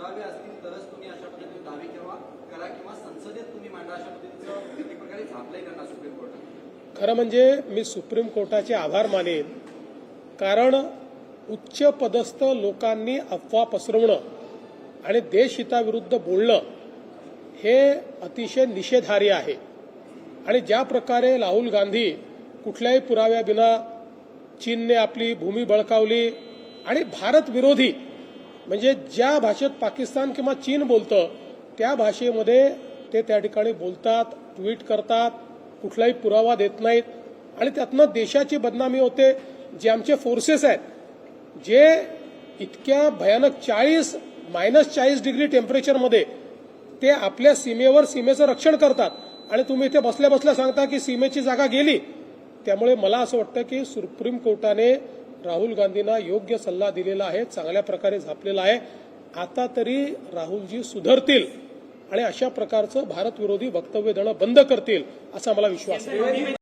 पुरावे असतील तरच तुम्ही अशा पद्धतीने दावे किंवा. करा किंवा संसदेत तुम्ही मांडा अशा पद्धतीचं एक प्रकारे झापलंय त्यांना सुप्रीम कोर्टात खरं म्हणजे मी सुप्रीम कोर्टाचे आभार मानेन. कारण उच्च पदस्थ लोकांनी अफवा पसरवणं आणि देशहिताविरुद्ध बोलणं हे अतिशय निषेधार्य आहे. आणि ज्या प्रकारे राहुल गांधी कुठल्याही पुराव्याविना चीनने आपली भूमी बळकावली आणि भारत विरोधी म्हणजे ज्या भाषेत पाकिस्तान किंवा चीन बोलतं त्या भाषेमध्ये ते त्या ठिकाणी बोलतात ट्विट करतात कुठलाही पुरावा देत नाहीत. आणि त्यातनं देशाची बदनामी होते. जे आमचे फोर्सेस आहेत जे इतक्या भयानक चाळीस मायनस चाळीस डिग्री टेम्परेचरमध्ये ते आपल्या सीमेवर सीमेचं रक्षण करतात. आणि तुम्ही इथे बसल्या बसल्या सांगता की सीमेची जागा गेली. त्यामुळे मला असं वाटतं की सुप्रीम कोर्टाने राहुल गांधींना योग्य सल्ला दिलेला आहे चांगल्या प्रकारे झापलेला आहे. आता तरी राहुलजी सुधरतील आणि अशा प्रकारचं भारतविरोधी वक्तव्य देणं बंद करतील असा मला विश्वास आहे.